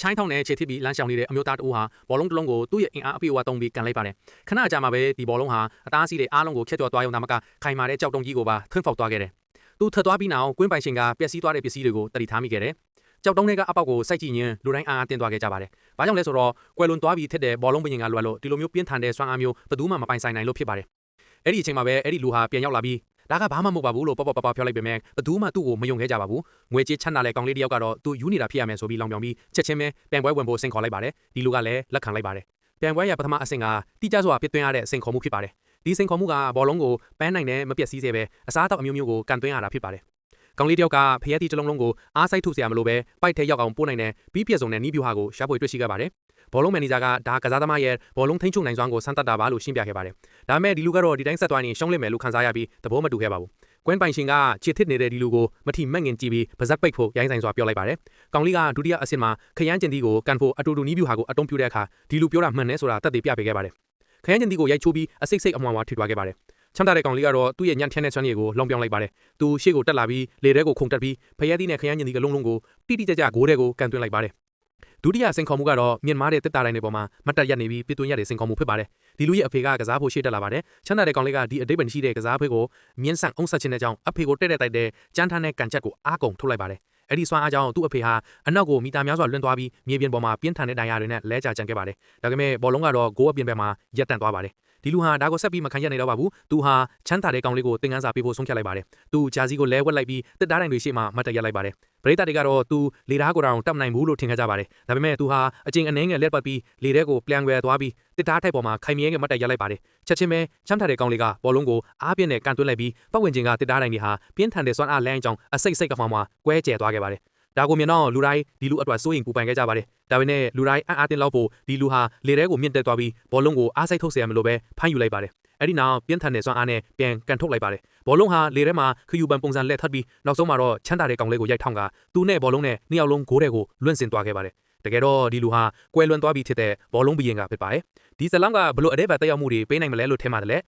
ချိုင်းထောင်နဲ့ခြေထိပ်ပြီးလမ်းရှောင်နေတဲ့အမျိုးသားတဦးဟာဘောလုံးတစ်လုံးကိုသူ့ရဲ့အင်အားအပြည့်အဝသုံးပြီးကန်လိုက်ပါတယ်ခဏကြာမှပဲဒီဘောလုံးဟာအသားစီးတဲ့အားလုံးကိုဖျက်ကျော်သွားရုံသာမကခိုင်မာတဲ့ကြောက်တုံးကြီးကိုပါထွန်းဖောက်သွားခဲ့တယ်သူထွက်သွားပြီးနောက်ကွင်းပိုင်ရှင်ကပျက်စီးသွားတဲ့ပစ္စည်းတွေကိုတတိထားမိခဲ့တယ်ကြောက်တုံးတွေကအပေါက်ကိုစိုက်ကြည့်ရင်လူတိုင်းအားအတင်းသွားခဲ့ကြပါတယ်။ဘာကြောင့်လဲဆိုတော့ကွယ်လွန်သွားပြီးထက်တဲ့ဘောလုံးပင်ကလွယ်လို့ဒီလိုမျိုးပြင်းထန်တဲ့စွမ်းအားမျိုးဘယ်သူမှမပိုင်ဆိုင်နိုင်လို့ဖြစ်ပါတယ်။အဲ့ဒီအချိန်မှာပဲအဲ့ဒီလူဟာပြန်ရောက်လာပြီး ဒါကဘာမှမဟုတ်ပါဘူးလို့ပေါ့ပေါ့ပါပါပြောလိုက်ပေမဲ့ဘသူမှသူ့ကိုမယုံခဲ့ကြပါဘူးငွေကြီးချမ်းသာတဲ့ကောင်လေးတယောက်ကတော့သူယူနေတာဖြစ်ရမယ်ဆိုပြီးလောင်ပြောင်ပြီးချက်ချင်းပဲပြန်ပွဲဝင်ဖို့စင်ခေါ်လိုက်ပါတယ်ဒီလူကလည်းလက်ခံလိုက်ပါတယ်ပြန်ပွဲရပထမအဆင့်ကတိကျစွာပြစ်သွင်းရတဲ့စင်ခေါ်မှုဖြစ်ပါတယ်ဒီစင်ခေါ်မှုကဘောလုံးကိုပန်းနိုင်တဲ့မပြက်စီးစေပဲအစားအသောက်အမျိုးမျိုးကိုကန်သွင်းရတာဖြစ်ပါတယ်ကောင်လေးတယောက်ကဖရဲတီတစ်လုံးလုံးကိုအားစိုက်ထုတ်စရာမလိုပဲပိုက်ထဲရောက်အောင်ပို့နိုင်တဲ့ပြီးပြည့်စုံတဲ့နီးပြူဟာကိုရှားပွေတွေ့ရှိခဲ့ပါတယ် ဘောလုံးမန်နေဂျာကဒါကစားသမားရဲ့ဘောလုံးထိန်းချုပ်နိုင်စွမ်းကိုစမ်းသပ်တာပါလို့ရှင်းပြခဲ့ပါတယ်။ဒါပေမဲ့ဒီလူကတော့ဒီတိုင်းဆက်သွားရင်ရှုံးလိမ့်မယ်လို့ခန်းစားရပြီးသဘောမတူခဲ့ပါဘူး။ကွင်းပိုင်ရှင်ကခြေထစ်နေတဲ့ဒီလူကိုမထီမဲ့ငင်ကြည့်ပြီးပါဇက်ပိတ်ဖို့ရိုင်းဆိုင်စွာပြောလိုက်ပါတယ်။ကောင်လေးကဒုတိယအဆင့်မှာခရမ်းကျင်တီကိုကန်ဖို့အတူတူနီးပြူဟာကိုအတုံးပြတဲ့အခါဒီလူပြောတာမှန်တယ်ဆိုတာတက်သေးပြပေးခဲ့ပါတယ်။ခရမ်းကျင်တီကိုရိုက်ချိုးပြီးအစိတ်စိတ်အမွားမွားထွေသွားခဲ့ပါတယ်ချမ်းသာတဲ့ကောင်လေးကတော့သူ့ရဲ့ညံ့ထျက်တဲ့စွမ်းရည်ကိုလောင်ပြောင်းလိုက်ပါတယ်။သူရှေ့ကိုတက်လာပြီးလေထဲကိုခုန်တက်ပြီးဖရဲသီးနဲ့ခရမ်းညင်သီးကလုံးလုံးကိုတိတိကျကျဂိုးတဲ့ကိုကန်သွင်းလိုက်ပါတယ်။ ဒုတိယစင်ခေါ်မှုကတော့မြင့်မားတဲ့တက်တာတိုင်းတွေပေါ်မှာမတ်တက်ရက်နေပြီးပြသွင်းရတဲ့စင်ခေါ်မှုဖြစ်ပါတယ်။ဒီလူရဲ့အဖေကကစားဖို့ရှေ့တက်လာပါတယ်။ချမ်းသာတဲ့ကောင်လေးကဒီအတိတ်ပဲရှိတဲ့ကစားဖေးကိုမြင်းဆန်အောင်ဆက်ခြင်းတဲ့ကြောင့်အဖေကိုတဲ့တဲ့တိုက်တဲ့ကြမ်းထမ်းတဲ့ကန်ချက်ကိုအားကုန်ထုတ်လိုက်ပါတယ်။အဲ့ဒီစွမ်းအားကြောင့်သူ့အဖေဟာအနောက်ကိုမီတာများစွာလွင့်သွားပြီးမြေပြင်ပေါ်မှာပြင်းထန်တဲ့ဒဏ်ရာတွေနဲ့လဲကျကြံခဲ့ပါတယ်။ဒါပေမဲ့ဘောလုံးကတော့ဂိုးအပြင်ဘက်မှာရက်တန့်သွားပါတယ်။ ဒီလူဟာဒါကိုဆက်ပြီးမခံရနိုင်တော့ပါဘူးသူဟာချမ်းသာတဲ့ကောင်လေးကိုသင်ခန်းစာပေးဖို့ဆုံးဖြတ်လိုက်ပါတယ်သူဂျာစီကိုလဲဝက်လိုက်ပြီးတစ်တားတိုင်တွေရှေ့မှာမတ်တရက်လိုက်ပါတယ်ပရိသတ်တွေကတော့သူလေဓားကိုတောင်တတ်နိုင်ဘူးလို့ထင်ခဲ့ကြပါတယ်ဒါပေမဲ့သူဟာအကျဉ်အနှဲငယ်လက်ပတ်ပြီးလေထဲကိုပြန်ွယ်သွားပြီးတစ်တားထိုက်ပေါ်မှာခိုင်မြဲငယ်မတ်တက်ရက်လိုက်ပါတယ်ချက်ချင်းပဲချမ်းသာတဲ့ကောင်လေးကဘောလုံးကိုအားပြင်းနဲ့ကန်သွင်းလိုက်ပြီးပတ်ဝန်းကျင်ကတစ်တားတိုင်တွေဟာပြင်းထန်တဲ့စွမ်းအားလမ်းကြောင်းအစိတ်စိတ်ကမှမှာကွဲကျဲသွားခဲ့ပါတယ် ဒါကိုမြင်တော့လူတိုင်းဒီလူအတွက်စိုးရင်ပူပန်ခဲ့ကြပါတယ်။ဒါပေမဲ့လူတိုင်းအံ့အားတင်လောက်ဖို့ဒီလူဟာလေထဲကိုမြင့်တက်သွားပြီးဘောလုံးကိုအားစိတ်ထုတ်เสียမလို့ပဲဖမ်းယူလိုက်ပါတယ်။အဲ့ဒီနောက်ပြင်းထန်တဲ့စွမ်းအားနဲ့ပြန်ကန်ထုတ်လိုက်ပါတယ်။ဘောလုံးဟာလေထဲမှာခယူပန်ပုံစံလက်ထပ်ပြီးနောက်ဆုံးမှာတော့ချမ်းသာတဲ့ကောင်လေးကိုရိုက်ထောင်ကသူနဲ့ဘောလုံးနဲ့နှစ်ယောက်လုံးဂိုးတဲ့ကိုလွင့်စင်သွားခဲ့ပါတယ်။တကယ်တော့ဒီလူဟာကွဲလွန်သွားပြီဖြစ်တဲ့ဘောလုံးဘီရင်ကဖြစ်ပါတယ်။ဒီဇလန်ကဘလို့အတဲ့ဘတ်တက်ရောက်မှုတွေပေးနိုင်မလဲလို့ထင်ပါတယ်